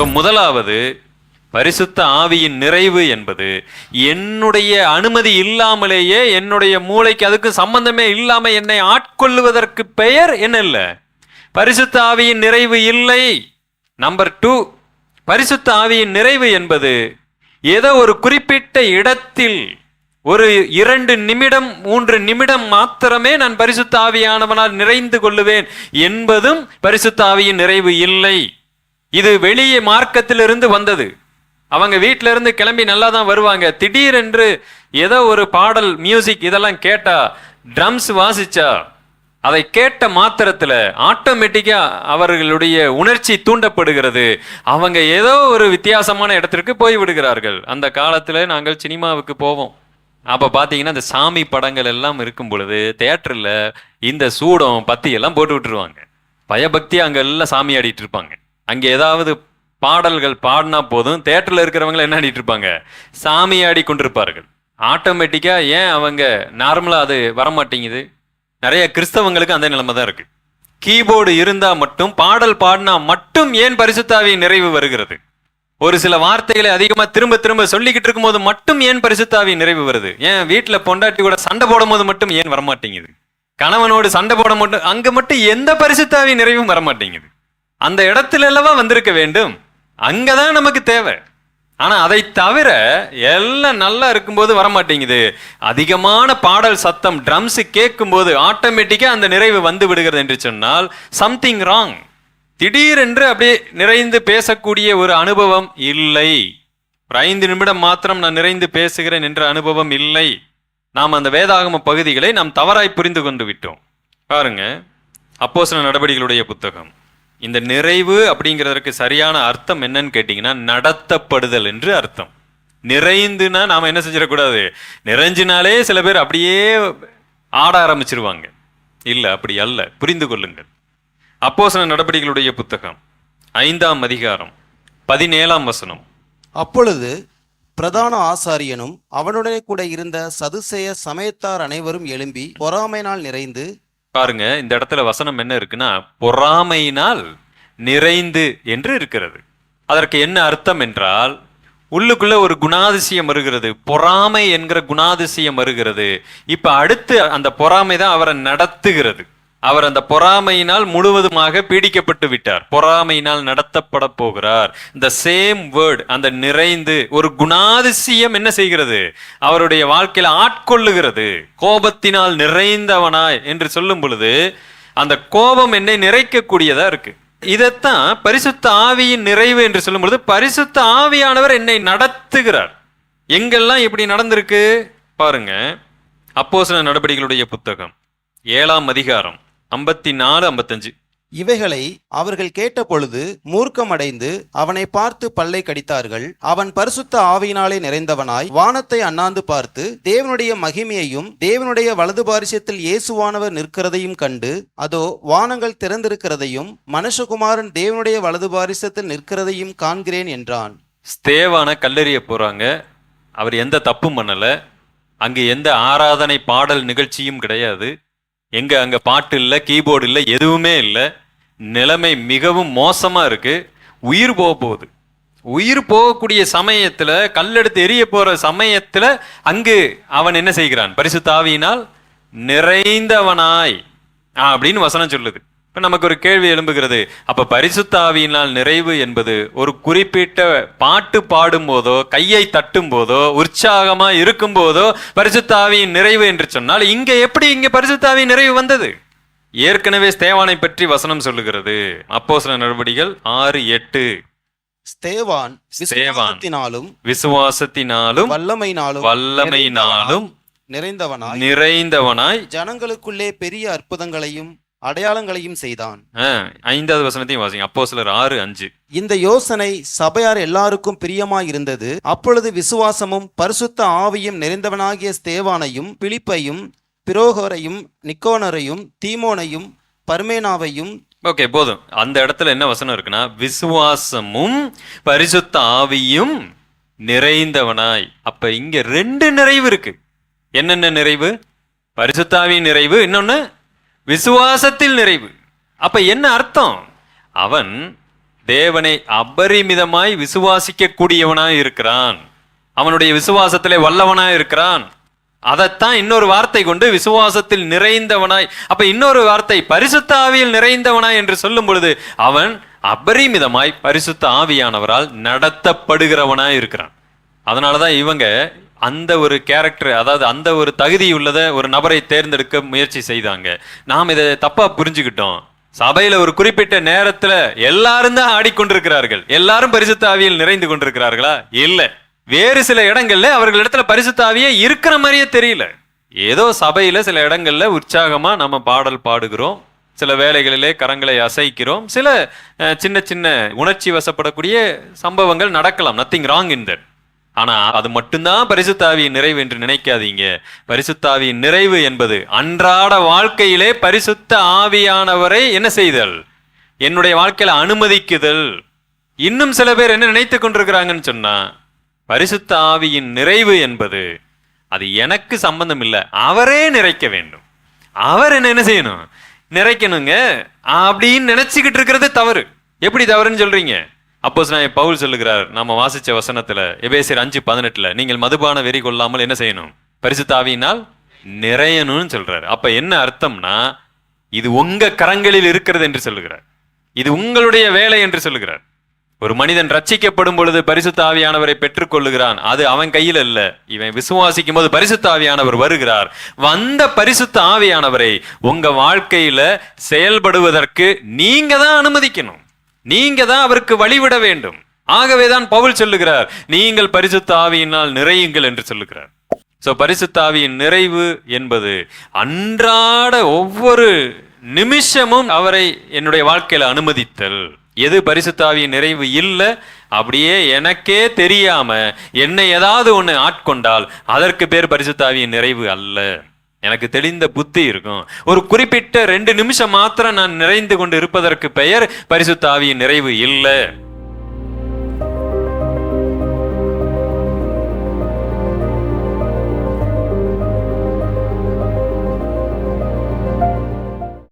So முதலாவது பரிசுத்த ஆவியின் நிறைவு என்பது என்னுடைய அனுமதி இல்லாமலேயே என்னுடைய மூளைக்கு அதுக்கு சம்பந்தமே இல்லாமல் என்னை ஆட்கொள்ளுவதற்கு பெயர் என்ன இல்லை? பரிசுத்த ஆவியின் நிறைவு இல்லை. நம்பர் டூ பரிசுத்த ஆவியின் நிறைவு என்பது ஏதோ ஒரு குறிப்பிட்ட இடத்தில் ஒரு இரண்டு நிமிடம் மூன்று நிமிடம் மாத்திரமே நான் பரிசுத்த ஆவியானவனால் நிறைந்து கொள்ளுவேன் என்பதும் பரிசுத்த ஆவியின் நிறைவு இல்லை. இது வெளியே மார்க்கத்திலிருந்து வந்தது. அவங்க வீட்டில இருந்து கிளம்பி நல்லா தான் வருவாங்க. திடீரென்று ஏதோ ஒரு பாடல் மியூசிக் இதெல்லாம் கேட்டா ட்ரம்ஸ் வாசிச்சா அதை கேட்ட மாத்திரத்தில் ஆட்டோமேட்டிக்காக அவர்களுடைய உணர்ச்சி தூண்டப்படுகிறது. அவங்க ஏதோ ஒரு வித்தியாசமான இடத்திற்கு போய் விடுகிறார்கள். அந்த காலத்தில் நாங்கள் சினிமாவுக்கு போவோம். அப்போ பார்த்தீங்கன்னா இந்த சாமி படங்கள் எல்லாம் இருக்கும் பொழுது தேட்டரில் இந்த சூடம் பத்தி எல்லாம் போட்டு விட்டுருவாங்க. பயபக்தி அங்கே எல்லாம் சாமி ஆடிட்டு இருப்பாங்க. அங்கே ஏதாவது பாடல்கள் பாடினா போதும். தேட்டரில் இருக்கிறவங்க என்ன ஆடிட்டு இருப்பாங்க? சாமி ஆடி கொண்டிருப்பார்கள். ஆட்டோமேட்டிக்காக ஏன் அவங்க நார்மலாக அது வரமாட்டேங்குது? நிறைய கிறிஸ்தவங்களுக்கு அந்த நிலைமை தான் இருக்குது கீபோர்டு இருந்தால் மட்டும் பாடல் பாடினா மட்டும் ஏன் பரிசுத்தாவின் நிறைவு வருகிறது? ஒரு சில வார்த்தைகளை அதிகமாக திரும்ப திரும்ப சொல்லிக்கிட்டு இருக்கும்போது மட்டும் ஏன் பரிசுத்தாவின் நிறைவு வருது? ஏன் வீட்டில் பொண்டாட்டி கூட சண்டை போடும்போது மட்டும் ஏன் வரமாட்டேங்குது? கணவனோடு சண்டை போட மட்டும் அங்கே மட்டும் எந்த பரிசுத்தாவின் நிறைவும் வரமாட்டேங்குது? அந்த இடத்துல அல்லவா வந்திருக்க வேண்டும்? அங்கே தான் நமக்கு தேவை. ஆனால் அதை தவிர எல்லாம் நல்லா இருக்கும்போது வரமாட்டேங்குது. அதிகமான பாடல் சத்தம் ட்ரம்ஸ் கேட்கும்போது ஆட்டோமேட்டிக்காக அந்த நிறைவு வந்து விடுகிறது என்று சொன்னால் சம்திங் ராங் திடீரென்று அப்படியே நிறைந்து பேசக்கூடிய ஒரு அனுபவம் இல்லை. ஒரு ஐந்து நிமிடம் மாத்திரம் நான் நிறைந்து பேசுகிறேன் என்ற அனுபவம் இல்லை. நாம் அந்த வேதாகம பகுதிகளை நாம் தவறாய் புரிந்து கொண்டு விட்டோம். பாருங்க அப்போசன நடவடிக்கைகளுடைய புத்தகம். இந்த நிறைவு அப்படிங்கிறதற்கு சரியான அர்த்தம் என்னன்னு கேட்டிங்கன்னா நடத்தப்படுதல் என்று அர்த்தம். நிறைந்துனா நாம் என்ன செஞ்சிடக்கூடாது? நிறைஞ்சினாலே சில பேர் அப்படியே ஆட ஆரம்பிச்சிருவாங்க. இல்லை அப்படி அல்ல. புரிந்து கொள்ளுங்கள். அப்போசன நடவடிக்கைகளுடைய புத்தகம் ஐந்தாம் அதிகாரம் பதினேழாம் வசனம். அப்பொழுது பிரதான ஆசாரியனும் அவனுடனே கூட இருந்த சதுசேய சமயத்தார் அனைவரும் எழும்பி பொறாமையினால் நிறைந்து பாருங்க இந்த இடத்துல வசனம் என்ன இருக்குன்னா பொறாமையினால் நிறைந்து என்று இருக்கிறது. அதற்கு என்ன அர்த்தம் என்றால் உள்ளுக்குள்ள ஒரு குணாதிசயம் வருகிறது பொறாமை என்கிற குணாதிசயம் வருகிறது. இப்ப அடுத்து அந்த பொறாமை தான் அவரை நடத்துகிறது. அவர் அந்த பொறாமையினால் முழுவதுமாக பீடிக்கப்பட்டு விட்டார். பொறாமையினால் நடத்தப்பட போகிறார். இந்த சேம் வேர்ட் அந்த நிறைந்து ஒரு குணாதிசயம் என்ன செய்கிறது? அவருடைய வாழ்க்கையில் ஆட்கொள்ளுகிறது. கோபத்தினால் நிறைந்தவனாய் என்று சொல்லும் பொழுது அந்த கோபம் என்னை நிறைக்கக்கூடியதா இருக்கு. இதைத்தான் பரிசுத்த ஆவியின் நிறைவு என்று சொல்லும் பொழுது பரிசுத்த ஆவியானவர் என்னை நடத்துகிறார். எங்கெல்லாம் இப்படி நடந்திருக்கு? பாருங்க அப்போசன நடவடிக்கைகளுடைய புத்தகம் ஏழாம் அதிகாரம். ஐம்பத்தி நாலு ஐம்பத்தஞ்சு. இவைகளை அவர்கள் கேட்டபொழுது மூர்க்கமடைந்து அவனை பார்த்து பல்லை கடித்தார்கள். அவன் பரிசுத்த ஆவியினாலே நிறைந்தவனாய் வானத்தை அண்ணாந்து பார்த்து தேவனுடைய மகிமையையும் தேவனுடைய வலது பாரிசத்தில் இயேசுவானவர் நிற்கிறதையும் கண்டு அதோ வானங்கள் திறந்திருக்கிறதையும் மனுஷகுமாரன் தேவனுடைய வலது பாரிசத்தில் நிற்கிறதையும் காண்கிறேன் என்றான். ஸ்தேவான கல்லெறிய போறாங்க. அவர் எந்த தப்பும் பண்ணல. அங்கு எந்த ஆராதனை பாடல் நிகழ்ச்சியும் கிடையாது. எங்க அங்க பாட்டு இல்லை கீபோர்டு இல்லை எதுவுமே இல்லை. நிலைமை மிகவும் மோசமா இருக்கு. உயிர் போக போகுது. உயிர் போகக்கூடிய சமயத்துல கல்லெடுத்து எரிய போற சமயத்துல அங்கு அவன் என்ன செய்கிறான்? பரிசு தாவியினால் நிறைந்தவனாய் அப்படின்னு வசனம் சொல்லுது. இப்ப நமக்கு ஒரு கேள்வி எழும்புகிறது. அப்ப பரிசுத்த ஆவியினால் நிறைவு என்பது ஒரு குறிப்பிட்ட பாட்டு பாடும் போதோ கையை தட்டும் போதோ உற்சாகமா இருக்கும் போதோ பரிசுத்த ஆவியின் நிறைவு என்று சொன்னால் இங்க எப்படி இங்க பரிசுத்த ஆவியின் நிறைவு வந்தது? ஏற்கனவே ஸ்தேவானை பற்றி வசனம் சொல்லுகிறது. அப்போஸ்தல நடவடிக்கைகள் ஆறு எட்டு. ஸ்தேவான் ஸ்தேவான். விசுவாசத்தினாலும் விசுவாசத்தினாலும் வல்லமையினாலும் வல்லமையினாலும் நிறைந்தவனாய் நிறைந்தவனாய் ஜனங்களுக்குள்ளே பெரிய அற்புதங்களையும் அடையாளங்களையும் செய்தான். ஐந்தாவது வசனத்தையும் வாசிங்க. அப்போ சிலர் ஆறு அஞ்சு. இந்த யோசனை சபையார் எல்லாருக்கும் பிரியமாய் இருந்தது அப்பொழுது விசுவாசமும் பரிசுத்த ஆவியும் நிறைந்தவனாகிய ஸ்தேவானையும் பிலிப்பையும் பிரோகரையும் நிக்கோனரையும் தீமோனையும் பர்மேனாவையும் ஓகே போதும். அந்த இடத்துல என்ன வசனம் இருக்குன்னா விசுவாசமும் பரிசுத்த ஆவியும் நிறைந்தவனாய். அப்ப இங்க ரெண்டு நிறைவு இருக்கு. என்னென்ன நிறைவு? பரிசுத்தாவியின் நிறைவு. இன்னொன்னு விசுவாசத்தில் நிறைவு. அப்ப என்ன அர்த்தம்? அவன் தேவனை அபரிமிதமாய் விசுவாசிக்க கூடியவனாய் இருக்கிறான். அவனுடைய விசுவாசத்திலே வல்லவனாய் இருக்கிறான். அதைத்தான் இன்னொரு வார்த்தை கொண்டு விசுவாசத்தில் நிறைந்தவனாய் அப்ப இன்னொரு வார்த்தை பரிசுத்த ஆவியில் நிறைந்தவனாய் என்று சொல்லும் பொழுது அவன் அபரிமிதமாய் பரிசுத்த ஆவியானவரால் நடத்தப்படுகிறவனாய் இருக்கிறான். அதனாலதான் இவங்க அந்த ஒரு கேரக்டர் அதாவது அந்த ஒரு தகுதி உள்ளத ஒரு நபரை தேர்ந்தெடுக்க முயற்சி செய்தாங்க. நாம் இதை தப்பாக புரிஞ்சுக்கிட்டோம். சபையில் ஒரு குறிப்பிட்ட நேரத்தில் எல்லாரும் தான் ஆடிக்கொண்டிருக்கிறார்கள். எல்லாரும் பரிசுத்தாவியில் நிறைந்து கொண்டிருக்கிறார்களா? இல்லை. வேறு சில இடங்கள்ல அவர்கள் இடத்துல இருக்கிற மாதிரியே தெரியல. ஏதோ சபையில் சில இடங்கள்ல உற்சாகமாக நம்ம பாடல் பாடுகிறோம். சில வேலைகளிலே கரங்களை அசைக்கிறோம். சில சின்ன சின்ன உணர்ச்சி வசப்படக்கூடிய சம்பவங்கள் நடக்கலாம். நத்திங் ராங் இன் தட் ஆனா அது மட்டும்தான் பரிசுத்தாவியின் நிறைவு என்று நினைக்காதீங்க. பரிசுத்தாவியின் நிறைவு என்பது அன்றாட வாழ்க்கையிலே பரிசுத்த ஆவியானவரை என்ன செய்தல்? என்னுடைய வாழ்க்கையில அனுமதிக்குதல். இன்னும் சில பேர் என்ன நினைத்து கொண்டிருக்கிறாங்கன்னு சொன்னா பரிசுத்த ஆவியின் நிறைவு என்பது அது எனக்கு சம்பந்தம் இல்லை அவரே நிறைக்க வேண்டும். அவர் என்ன என்ன செய்யணும்? நிறைக்கணுங்க. அப்படின்னு நினைச்சுக்கிட்டு இருக்கிறது தவறு. எப்படி தவறுன்னு சொல்றீங்க? அப்போஸ் நான் பவுல் சொல்லுகிறார் நம்ம வாசித்த வசனத்தில் எபேசியர் அஞ்சு பதினெட்டில் நீங்கள் மதுபான வெறி கொள்ளாமல் என்ன செய்யணும்? பரிசுத்தாவியினால் நிறையணும்னு சொல்கிறார் அப்போ என்ன அர்த்தம்னா இது உங்கள் கரங்களில் இருக்கிறது என்று சொல்லுகிறார். இது உங்களுடைய வேலை என்று சொல்லுகிறார். ஒரு மனிதன் ரட்சிக்கப்படும் பொழுது பரிசுத்த ஆவியானவரை பெற்றுக்கொள்ளுகிறான். அது அவன் கையில் அல்ல. இவன் விசுவாசிக்கும் போது பரிசுத்தாவியானவர் வருகிறார். வந்த பரிசுத்த ஆவியானவரை உங்க வாழ்க்கையில செயல்படுவதற்கு நீங்க தான் அனுமதிக்கணும். நீங்க தான் அவருக்கு வழிவிட வேண்டும். ஆகவேதான் பவுல் சொல்லுகிறார் நீங்கள் பரிசுத்த ஆவியினால் நிறையுங்கள் என்று சொல்லுகிறார். சோ பரிசுத்தாவியின் நிறைவு என்பது அன்றாட ஒவ்வொரு நிமிஷமும் அவரை என்னுடைய வாழ்க்கையில அனுமதித்தல். எது பரிசுத்தாவியின் நிறைவு இல்லை அப்படியே எனக்கே தெரியாம என்னை ஏதாவது ஒன்று ஆட்கொண்டால் அதற்கு பேர் பரிசுத்தாவியின் நிறைவு அல்ல. எனக்கு தெளிந்த புத்தி இருக்கும். ஒரு குறிப்பிட்ட ரெண்டு நிமிஷம் மாத்திரம் நான் நிறைந்து கொண்டு இருப்பதற்கு பெயர் பரிசுத்தாவியின் நிறைவு இல்லை.